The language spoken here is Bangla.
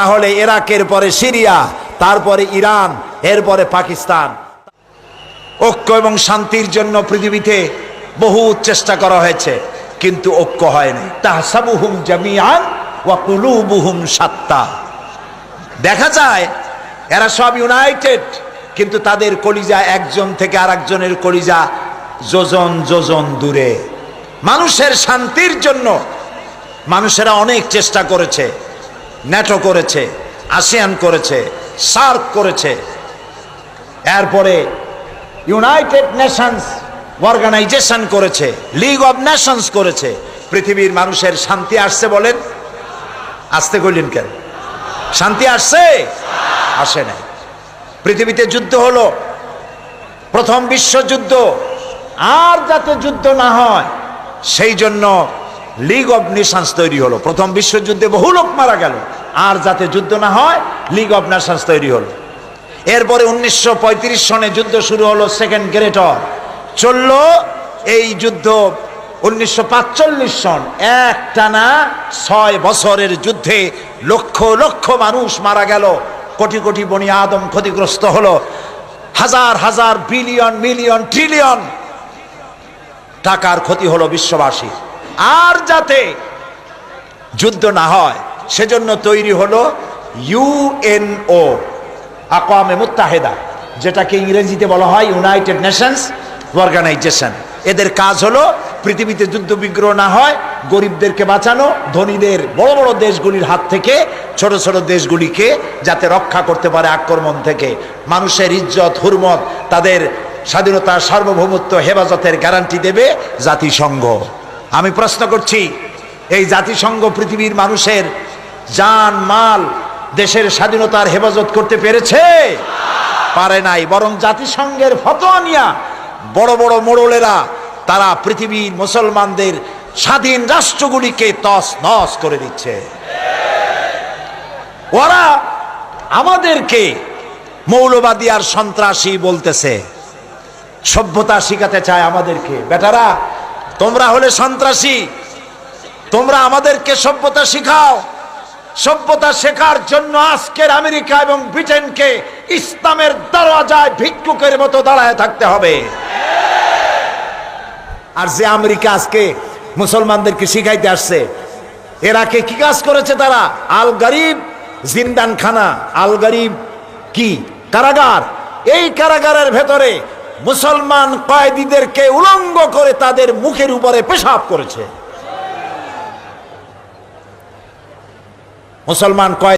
তাহলে ইরাকের পরে সিরিয়া, তারপরে ইরান, এরপরে পাকিস্তান। ঐক্য এবং শান্তির জন্য পৃথিবীতে বহু চেষ্টা করা হয়েছে, কিন্তু ঐক্য হয়নি তাহসাবুহুম জামিআন ওয়া কুলুবুহুম সাত্তা। দেখা যায়, এরা সব ইউনাইটেড, কিন্তু তাদের কলিজা একজন থেকে আরেকজনের কলিজা যোজন যোজন দূরে। মানুষের শান্তির জন্য মানুষেরা অনেক চেষ্টা করেছে। ন্যাটো করেছে, আসিয়ান করেছে, সার্ক করেছে। এরপরে ইউনাইটেড নেশনস অর্গানাইজেশন করেছে, লিগ অব নেশনস করেছে। পৃথিবীর মানুষের শান্তি আসছে বলেন? আসতে কইলেন কেন? শান্তি আসছে? আসে নাই। পৃথিবীতে যুদ্ধ হলো, প্রথম বিশ্বযুদ্ধ। আর যাতে যুদ্ধ না হয়, সেই জন্য লিগ অব নেশনস তৈরি হলো। প্রথম বিশ্বযুদ্ধে বহু লোক মারা গেল। আর যাতে যুদ্ধ না হয় লিগ অব নেশনস তৈরি হলো। এরপরে উনিশশো পঁয়ত্রিশ সনে যুদ্ধ শুরু হলো সেকেন্ড গ্রেটর চলল এই যুদ্ধ উনিশশো সন। এক টানা ছয় বছরের যুদ্ধে লক্ষ লক্ষ মানুষ মারা গেল। কোটি কোটি বনি আদম ক্ষতিগ্রস্ত হলো। হাজার হাজার বিলিয়ন, মিলিয়ন, ট্রিলিয়ন টাকার ক্ষতি হলো বিশ্ববাসী আর যাতে যুদ্ধ না হয়, সেজন্য তৈরি হলো ইউএনও আকোয়ামে মুত্তাহেদা, যেটাকে ইংরেজিতে বলা হয় ইউনাইটেড নেশনস অর্গানাইজেশন। এদের কাজ হলো পৃথিবীতে যুদ্ধ বিগ্রহ না হয়, গরিবদেরকে বাঁচানো, ধনীদের, বড় বড় দেশগুলির হাত থেকে ছোট ছোট দেশগুলিকে যাতে রক্ষা করতে পারে আক্রমণ থেকে। মানুষের ইজ্জত, হুরমত, তাদের স্বাধীনতা, সার্বভৌমত্ব, হেফাজতের গ্যারান্টি দেবে জাতিসংঘ। আমি প্রশ্ন করছি, এই জাতিসংঘ পৃথিবীর মানুষের জান, মাল দেশের স্বাধীনতার হেফাজত করতে পেরেছে? পারে নাই। বরং জাতিসংঘের ফতোয়া বড় বড় মোড়লেরা, তারা পৃথিবীর মুসলমানদের স্বাধীন রাষ্ট্রগুলিকে তস নস করে দিচ্ছে। ওরা আমাদেরকে মৌলবাদী আর সন্ত্রাসী বলতেছে। সভ্যতা শিখাতে চায় আমাদেরকে। বেটারা তোমরা হলে সন্ত্রাসী। তোমরা আমাদেরকে সভ্যতা শিখাও। সভ্যতা শেখার জন্য আজকের আমেরিকা এবং ব্রিটেনকে ইসলামের দরওয়াজায় ভিক্ষুকের মতো দাঁড়ায় থাকতে হবে। আর যে আমেরিকা আজকে মুসলমানদেরকে শিখাইতে আসছে এরাকে কি কাজ করেছে তারা? আল গরিব জিন্দান খানা আল গরিব কি? কারাগার। এই কারাগারের ভেতরে মুসলমান কয়েদিদেরকে উলঙ্গ করে তাদের মুখের উপরে পেশাব করেছে। মুসলমান কয়েদ